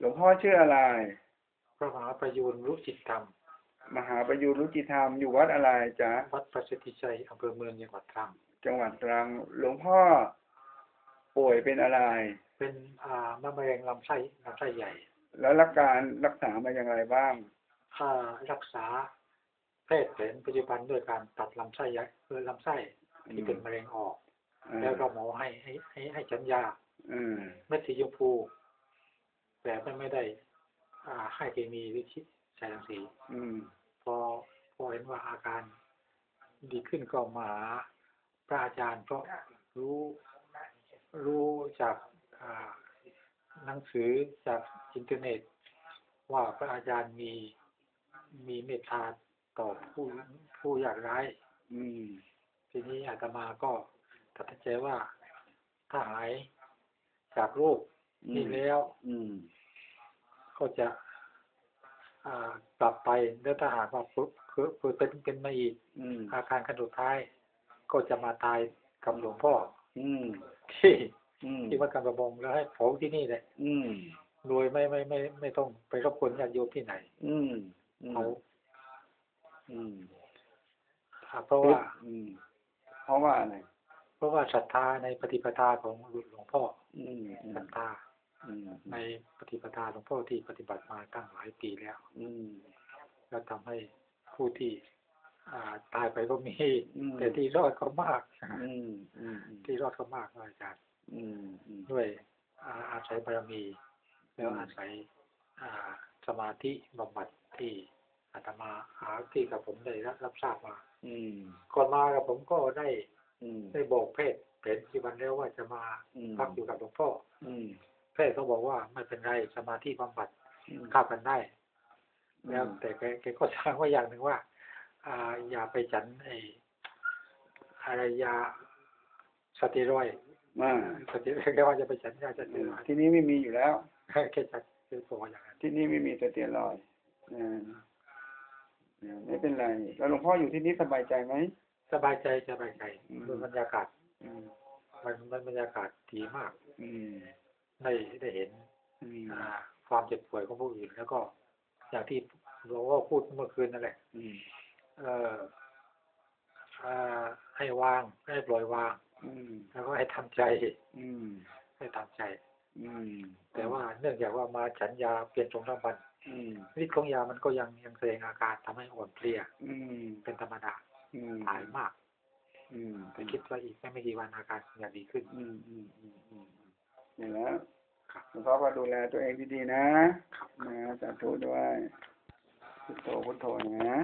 หลวงพ่อชื่ออะไร พระมหาประยูนรุจิตธรรม มหาประยุรรุจิธรรมอยู่วัดอะไรจ๊ะ วัดประสิทธิชัยอำเภอเมืองจังหวัดตรัง จังหวัดตรัง หลวงพ่อ ป่วยเป็นอะไร เป็นอ่ามะเร็งลำไส้ลำไส้ใหญ่ แล้วรักการรักษามาอย่างไรบ้างอ่ารักษาแพทย์แผนปัจจุบันด้วยการตัดลำไส้ใหญ่เออลำไส้ที่เป็นมะเร็งออกอ่าแล้วก็หมอให้ให้ให้ให้ฉันยาอืมเม็ดสีชมพู แต่ไม่ไม่ได้อ่าให้เคมีหรือชิใช้รังสีอืมพอพอเห็นว่าอาการดีขึ้นก็มาหาพระอาจารย์เพราะรู้รู้จากอ่าหนังสือจากอินเทอร์เน็ต ว่าพระอาจารย์มีมีเมตตาต่อผู้ผู้ยากไร้อืมทีนี้อาตมาก็ตัดสินใจว่าถ้าหายจากโรคนี้แล้วอืม ก็จะอ่ากลับไปแล้วถ้าหากว่าฝึกคือคือเป็นเป็นมาอีกอืมอาการขั้นสุดท้าย ก็จะมาตายกับหลวงพ่อ อืมที่อืมที่วัดกำประบงแล้วให้เผาที่นี่แหละอืมโดยไม่ไม่ไม่ไม่ต้องไปรบกวนญาติโยมที่ไหน อืมอืมเผาอืมอ่าเพราะว่าอืมเพราะว่าอะไรเพราะว่าศรัทธาในปฏิปทาของหลวงพ่ออืมอืมศรัทธาอืม ในปฏิปทาหลวงพ่อที่ปฏิบัติมาตั้งหลายปีแล้วอืมแล้วทำให้ผู้ที่อ่าตายไปก็มีอืมแต่ที่รอดก็มากอืมอืมที่รอดก็มากนะอาจารย์อืมอืมด้วยอาอาศัยบารมี แล้วอืมอาศัยอ่าสมาธิบำบัดที่อาตมาหาที่กับผมได้รับรับทราบมาอืมก่อนมากับผมก็ได้อืมได้บอกแพทย์แผนปัจจุบันแล้วว่าจะมาอืมพักอยู่กับหลวงพ่ออืม แพทย์เขาบอกว่าไม่เป็นไรสมาธิบำบัดอืมเข้ากันได้อืมแล้วแต่แกแกก็สั่งไว่าอย่างหนึ่งว่าอ่าอย่าไปฉันไอ้อะไรยาสเตียรอยด์มาสเตียรอยด์แกว่าจะไปฉันยาสเตียรอยด์ที่นี้ไม่มีอยู่แล้วแค่จะคือบอกอย่างนั้นที่นี่ไม่มีสเตียรอยด์อ่าอ่าไม่เป็นไร แล้วหลวงพ่ออยู่ที่นี่สบายใจไหมสบายใจสบายใจอืมดูบรรยากาศอืมมันมันบรรยากาศดีมาก อืม ได้ได้เห็นอืมอ่าความเจ็บป่วยของผู้อื่นแล้วก็อย่างที่หลวงพ่อพูดเมื่อคืนนั่นแหละอืมเอ่ออ่าให้วางให้ปล่อยวางอืมแล้วก็ให้ทำใจอืมให้ทำใจอืมแต่ว่าเนื่องจากว่ามาฉันยาเปลี่ยนตรงทั้งวันอืมฤทธิ์ของยามันก็ยังยังแสดงอาการทำให้อ่อนเพลียอืมเป็นธรรมดาอืมหายมากอืมแต่คิดว่าอีกไม่ไม่กี่วันอาการจะดีขึ้น อืมอืมอืมอืมอย่างแล้วหลวงพ่อก็ดูแลตัวเองดีๆนะนะสาธุด้วยพุทโธพุทโธนะ